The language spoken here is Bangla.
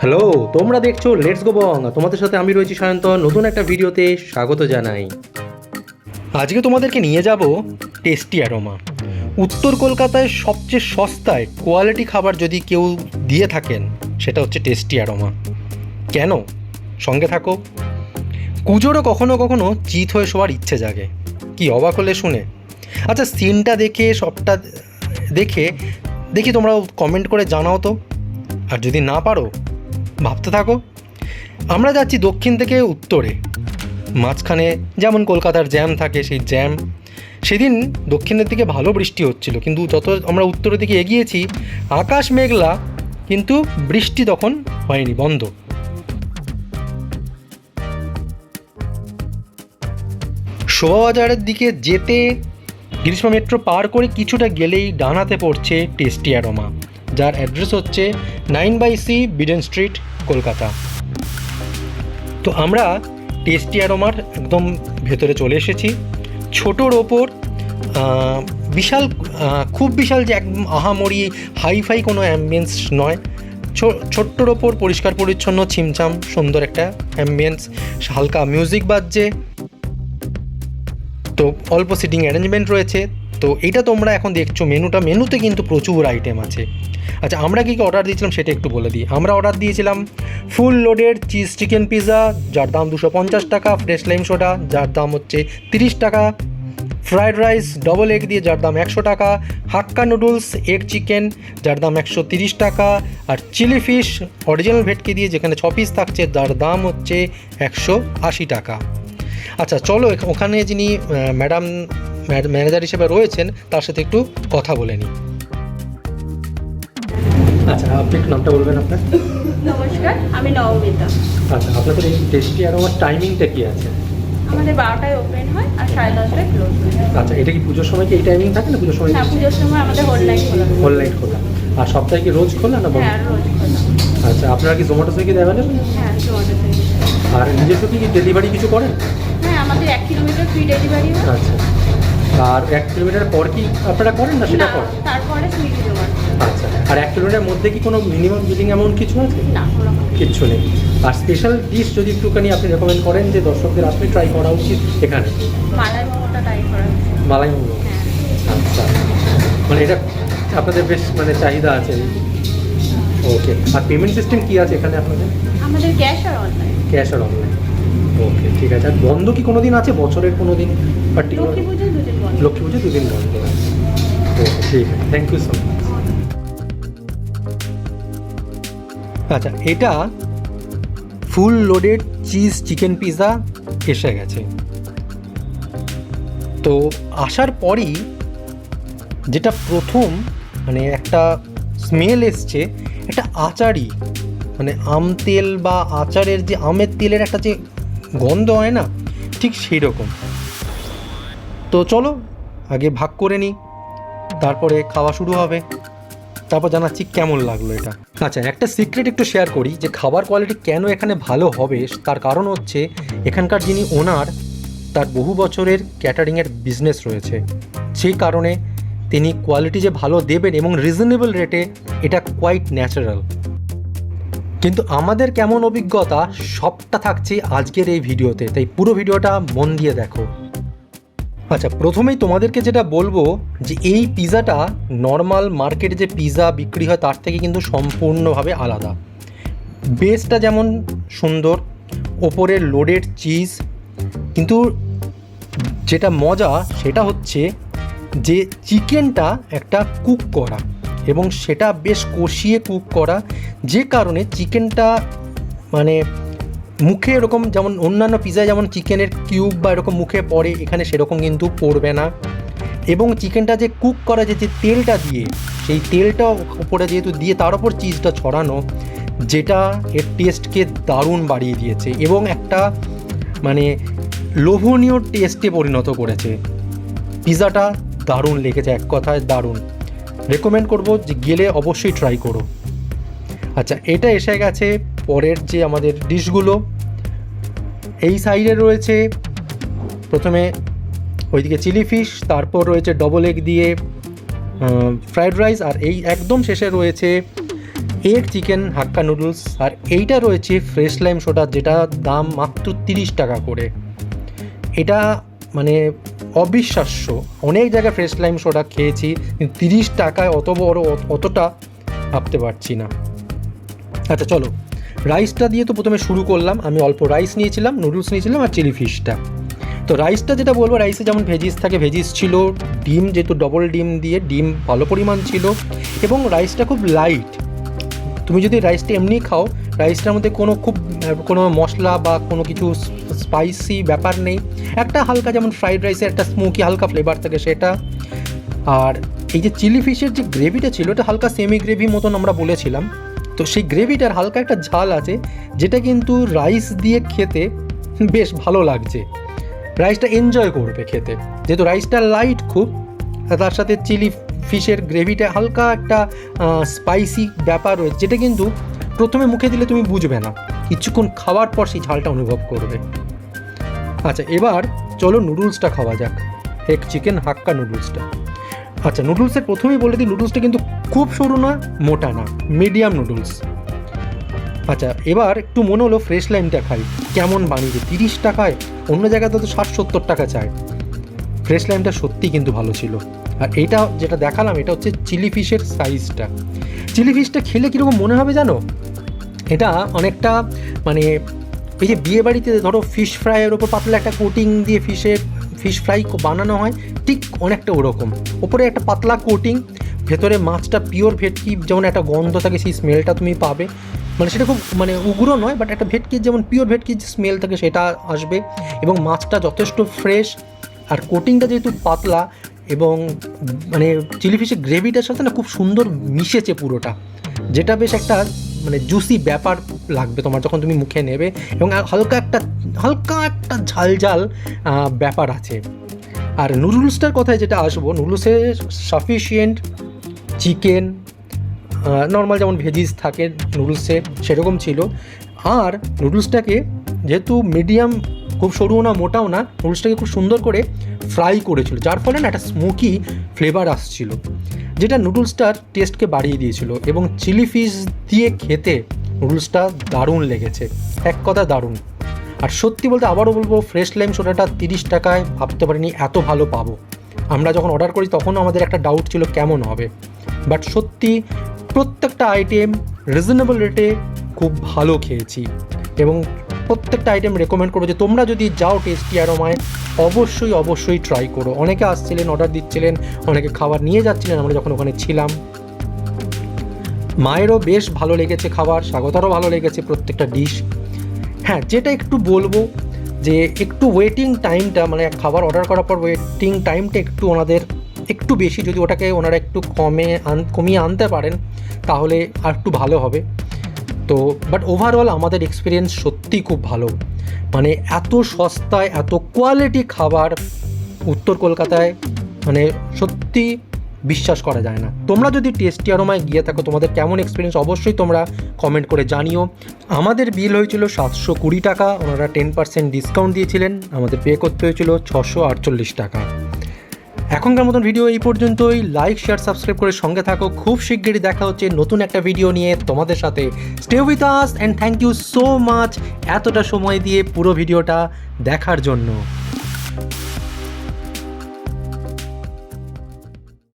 হ্যালো, তোমরা দেখছ লেটস গো বং তোমাদের সাথে আমি রয়েছি সায়ন্তন, নতুন একটা ভিডিওতে স্বাগত জানাই। আজকে তোমাদেরকে নিয়ে যাব টেস্টি অ্যারোমা। উত্তর কলকাতায় সবচেয়ে সস্তায় কোয়ালিটি খাবার যদি কেউ দিয়ে থাকেন, সেটা হচ্ছে টেস্টি অ্যারোমা। কেন? সঙ্গে থাকো। কুজোরও কখনো কখনো চিত হয়ে শোয়ার ইচ্ছে জাগে। কি অবাক হলে শুনে। আচ্ছা সিনটা দেখে সবটা দেখে, দেখি তোমরা কমেন্ট করে জানাও তো। আর যদি না পারো ভাবতে থাকো। আমরা যাচ্ছি দক্ষিণ থেকে উত্তরে। মাঝখানে যেমন কলকাতার জ্যাম থাকে, সেই জ্যাম। সেদিন দক্ষিণের দিকে ভালো বৃষ্টি হচ্ছিল, কিন্তু যত আমরা উত্তরের দিকে এগিয়েছি, আকাশ মেঘলা, কিন্তু বৃষ্টি তখন হয়নি, বন্ধ। শোভাবাজারের দিকে যেতে গ্রীষ্ম মেট্রো পার করে কিছুটা গেলেই ডানাতে পড়ছে টেস্টি অ্যারোমা। যার অ্যাড্রেস হচ্ছে nine by C Beadon street, Kolkata. তো আমরা টেস্টি অ্যারোমার একদম ভেতরে চলে এসেছি। ছোটোর ওপর বিশাল খুব বিশাল যে একদম আহামরি হাইফাই কোনো অ্যাম্বিয়েন্স নয়। ছোট্টর ওপর পরিষ্কার পরিচ্ছন্ন ছিমছাম সুন্দর একটা অ্যাম্বিয়েন্স। হালকা মিউজিক বাজছে। তো অল্প সিটিং অ্যারেঞ্জমেন্ট রয়েছে। তো এটা তোমরা এখন দেখছ, মেনুটা, মেনুতে কিন্তু প্রচুর আইটেম আছে। আচ্ছা আমরা কী কী অর্ডার দিয়েছিলাম সেটা একটু বলে দিই। আমরা অর্ডার দিয়েছিলাম full loaded cheese chicken pizza যার দাম দুশো পঞ্চাশ টাকা ফ্রেশ লাইম সোডা যার দাম হচ্ছে তিরিশ টাকা। ফ্রায়েড রাইস ডবল এগ দিয়ে যার দাম একশো টাকা। হাক্কা নুডলস এগ চিকেন যার দাম একশো তিরিশ টাকা। আর চিলি ফিশ অরিজিনাল ভেটকি দিয়ে যেখানে ছ পিস থাকছে, যার দাম হচ্ছে একশো আশি টাকা। আচ্ছা চলো ওখানে যিনি ম্যাডাম ম্যানেজার হিসেবে রয়েছেন তার সাথে একটু কথা বলে নিই। আচ্ছা আপনি একটু নামটা বলবেন আপনার? নমস্কার আমি নবমিতা। আচ্ছা আপনাদের এই টেস্টি আর আমার টাইমিংটা কি আছে? আমাদের বারোটায় ওপেন হয় আর সাড়ে দশটায় ক্লোজ হয়। আচ্ছা এটা কি পুজোর সময় কি এই টাইমিং থাকে না পুজোর সময় না পুজোর সময় আমাদের হোল নাইট খোলা থাকে। হোল নাইট খোলা। আর সপ্তাহে কি রোজ খোলা না বন্ধ? হ্যাঁ রোজ খোলা। আচ্ছা আপনারা কি জোম্যাটো থেকে অ্যাভেলেবল হ্যাঁ জোম্যাটো থেকে আর নিজস্ব কি ডেলিভারি কিছু করেন? হ্যাঁ আমাদের এক কিলোমিটার ফ্রি ডেলিভারি হয়। আচ্ছা। আর এক কিলোমিটার পর কি আপনারা করেন না সেটা করেন তারপরে সুইগি জোম্যাটো আচ্ছা আর এক কিলোমিটার মধ্যে কি কোনো মিনিমাম বিলিং এমন কিছু আছে? না কিচ্ছু নেই। আর স্পেশাল ডিশ যদি একটুখানি আপনি রেকমেন্ড করেন যে দর্শকদের আসলে ট্রাই করা উচিত এখানে? মালাই মোমোটা ট্রাই করা। মালাই মোমো। হ্যাঁ। আচ্ছা। মানে এটা আপনাদের বেশ মানে চাহিদা আছে। ওকে। আর পেমেন্ট সিস্টেম কি আছে এখানে আপনাদের? আমাদের ক্যাশ আর অনলাইন ক্যাশ আর অনলাইন ওকে ঠিক আছে। আর বন্ধ কি কোনো দিন আছে? বছরের কোনো দিন পার্টিকুলার লক্ষ্মী পুজো দুদিন বন্ধ আছে। ওকে ঠিক আছে। থ্যাংক ইউ সো মাচ আচ্ছা এটা full loaded cheese chicken pizza এসে গেছে। তো আসার পরই যেটা প্রথম মানে একটা স্মেল এসছে একটা আচারই মানে আম তেল বা আচারের যে আমের তেলের একটা যে গন্ধ হয় না? ঠিক সেই রকম তো চলো, আগে ভাগ করে নিই, তারপরে খাওয়া শুরু হবে। তারপর জানাচ্ছি কেমন লাগল এটা। আচ্ছা একটা সিক্রেট একটু শেয়ার করি যে খাবার কোয়ালিটি কেন এখানে ভালো হবে, তার কারণ হচ্ছে এখানকার যিনি ওনার তার বহু বছরের ক্যাটারিংয়ের বিজনেস রয়েছে। সেই কারণে তিনি কোয়ালিটি যে ভালো দেবেন এবং রিজনেবল রেটে এটা কোয়াইট ন্যাচারাল কিন্তু আমাদের কেমন অভিজ্ঞতা সবটা থাকছে আজকের এই ভিডিওতে। তাই পুরো ভিডিওটা মন দিয়ে দেখো। আচ্ছা প্রথমেই তোমাদেরকে যেটা বলব যে এই পিৎজাটা নর্মাল মার্কেটে যে পিৎজা বিক্রি হয় তার থেকে কিন্তু সম্পূর্ণভাবে আলাদা। বেসটা যেমন সুন্দর, ওপরের লোডেড চিজ, কিন্তু যেটা মজা সেটা হচ্ছে যে চিকেনটা একটা কুক করা। এবং সেটা বেশ কষিয়ে কুক করা। যে কারণে চিকেনটা মানে মুখে এরকম যেমন অন্যান্য পিজায় যেমন চিকেনের কিউব বা এরকম মুখে পড়ে, এখানে সেরকম কিন্তু পড়বে না। এবং চিকেনটা যে কুক করা যে তেলটা দিয়ে, সেই তেলটা উপরে যেহেতু দিয়ে তার উপর চিজটা ছড়ানো, যেটা এর টেস্টকে দারুণ বাড়িয়ে দিয়েছে এবং একটা মানে লোভনীয় টেস্টে পরিণত করেছে। পিৎজাটা দারুণ লেগেছে, এক কথায় দারুণ। রেকমেন্ড করব যে গেলে অবশ্যই ট্রাই করো। আচ্ছা এটা এসে গেছে পরের যে আমাদের ডিশগুলো। এই সাইডে রয়েছে প্রথমে ওইদিকে চিলি ফিশ, তারপর রয়েছে ডবল এগ দিয়ে ফ্রাইড রাইস আর এই একদম শেষে রয়েছে এগ চিকেন হাক্কা নুডলস আর এইটা রয়েছে ফ্রেশ লাইম সোডা যেটা দাম মাত্র তিরিশ টাকা করে। এটা মানে অবিশ্বাস্য। অনেক জায়গায় ফ্রেশ লাইম সোডা খেয়েছি তিরিশ টাকায় অত বড় অত- অতটা ভাবতে পারছি না। আচ্ছা চলো। রাইসটা দিয়ে তো প্রথমে শুরু করলাম। আমি অল্প রাইস নিয়েছিলাম নুডলস নিয়েছিলাম আর চিলি ফিশটা তো রাইসটা যেটা বলব রাইসে যেমন ভেজিস থাকে ভেজিস ছিল, ডিম যেহেতু ডবল ডিম দিয়ে, ডিম ভালো পরিমাণ ছিল এবং রাইসটা খুব লাইট তুমি যদি রাইসটা এমনি খাও রাইসটার মধ্যে কোনো খুব, কোনো মশলা বা কোনো কিছু স্পাইসি ব্যাপার নেই। একটা হালকা যেমন ফ্রাইড রাইসের একটা স্মোকি হালকা ফ্লেভার থাকে সেটা। আর এই যে চিলি ফিশের যে গ্রেভিটা ছিল, এটা হালকা সেমি গ্রেভি মতন আমরা বলেছিলাম। তো সেই গ্রেভিটার হালকা একটা ঝাল আছে, যেটা কিন্তু রাইস দিয়ে খেতে বেশ ভালো লাগছে। রাইসটা এনজয় করবে খেতে। যেহেতু রাইসটা লাইট খুব তার সাথে চিলি ফিশের গ্রেভিটা হালকা একটা স্পাইসি ব্যাপার রয়েছে, যেটা কিন্তু প্রথমে মুখে দিলে তুমি বুঝবে না। কিছুক্ষণ খাওয়ার পর সেই ঝালটা অনুভব করবে। আচ্ছা এবার চলো নুডলসটা খাওয়া যাক। এক চিকেন হাক্কা নুডলসটা। আচ্ছা নুডলসের প্রথমেই বলে দিই, নুডলসটা কিন্তু খুব সরু না, মোটা না, মিডিয়াম নুডলস। আচ্ছা এবার একটু মনে হলো ফ্রেশ লাইমটা খাই। কেমন বানিয়েছে? তিরিশ টাকায়, অন্য জায়গায় তো ষাট সত্তর টাকা চায়। ফ্রেশ লাইমটা সত্যিই কিন্তু ভালো ছিল। আর এটা যেটা দেখালাম, এটা হচ্ছে চিলি ফিশের সাইজটা। চিলি ফিশটা খেলে কীরকম মনে হবে জানো? এটা অনেকটা মানে এই যে বিয়ে বাড়িতে ধরো ফিশ ফ্রাইয়ের ওপর পাতলা একটা কোটিং দিয়ে ফিশের ফিশ ফ্রাই বানানো হয়, ঠিক অনেকটা ওরকম। ওপরে একটা পাতলা কোটিং ভেতরে মাছটা পিওর ভেটকি, যেমন একটা গন্ধ থাকে সেই স্মেলটা তুমি পাবে। মানে সেটা খুব মানে উগ্র নয় বাট একটা ভেটকির যেমন পিওর ভেটকির যে স্মেল থাকে সেটা আসবে। এবং মাছটা যথেষ্ট ফ্রেশ আর কোটিংটা যেহেতু পাতলা এবং মানে চিলি ফিশের গ্রেভিটার সাথে না খুব সুন্দর মিশেছে পুরোটা, যেটা বেশ একটা মানে জুসি ব্যাপার লাগবে তোমার যখন তুমি মুখে নেবে এবং হালকা একটা হালকা একটা ঝাল ঝাল ব্যাপার আছে। আর নুডলসটার কথায় যেটা আসব নুডলসে সাফিসিয়েন্ট চিকেন নর্মাল যেমন ভেজিস থাকে নুডলসে সেরকম ছিল। আর নুডলসটাকে যেহেতু মিডিয়াম খুব সরুও না, মোটাও না, নুডলসটাকে খুব সুন্দর করে ফ্রাই করেছিল। যার ফলে না একটা স্মোকি ফ্লেভার আসছিল, যেটা নুডলসটার টেস্টকে বাড়িয়ে দিয়েছিল এবং চিলি ফিশ দিয়ে খেতে নুডলসটা দারুণ লেগেছে, এক কথা দারুণ। আর সত্যি বলতে আবারও বলব, ফ্রেশ লাইম সোডাটা তিরিশ টাকায় ভাবতে পারিনি, এত ভালো পাবো। আমরা যখন অর্ডার করি, তখনও আমাদের একটা ডাউট ছিল কেমন হবে। বাট সত্যি প্রত্যেকটা আইটেম রিজনেবল রেটে খুব ভালো খেয়েছি এবং প্রত্যেকটা আইটেম রেকমেন্ড করব যে তোমরা যদি যাও টেস্টি অ্যারোমায় অবশ্যই অবশ্যই ট্রাই করো। অনেকে আসছিলেন অর্ডার দিচ্ছিলেন, অনেকে খাবার নিয়ে যাচ্ছিলেন, আমরা যখন ওখানে ছিলাম। মায়েরও বেশ ভালো লেগেছে খাবার, স্বাগতারও ভালো লেগেছে প্রত্যেকটা ডিশ হ্যাঁ যেটা একটু বলব যে একটু ওয়েটিং টাইমটা মানে খাবার অর্ডার করার পর ওয়েটিং টাইমটা একটু ওনাদের একটু বেশি, যদি ওটাকে ওনারা একটু কমে আন, কমিয়ে আনতে পারেন, তাহলে আর একটু ভালো হবে। তো বাট ওভারঅল আমাদের এক্সপিরিয়েন্স সত্যি খুব ভালো। মানে এত সস্তায়, এত কোয়ালিটি খাবার উত্তর কলকাতায় মানে সত্যি বিশ্বাস করা যায় না। তোমরা যদি টেস্টি আরোমায় গিয়ে থাকো, তোমাদের কেমন এক্সপিরিয়েন্স অবশ্যই তোমরা কমেন্ট করে জানিও। আমাদের বিল হয়েছিল সাতশো কুড়ি টাকা, ওনারা টেন পার্সেন্ট ডিসকাউন্ট দিয়েছিলেন। আমাদের পে করতে হয়েছিল ছশো আটচল্লিশ টাকা। এখনকার মতন ভিডিও এই পর্যন্তই। লাইক শেয়ার সাবস্ক্রাইব করে সঙ্গে থাকো। খুব শিগগিরই দেখা হচ্ছে নতুন একটা ভিডিও নিয়ে তোমাদের সাথে। Stay with us and thank you so much এতটা সময় দিয়ে পুরো ভিডিওটা দেখার জন্য।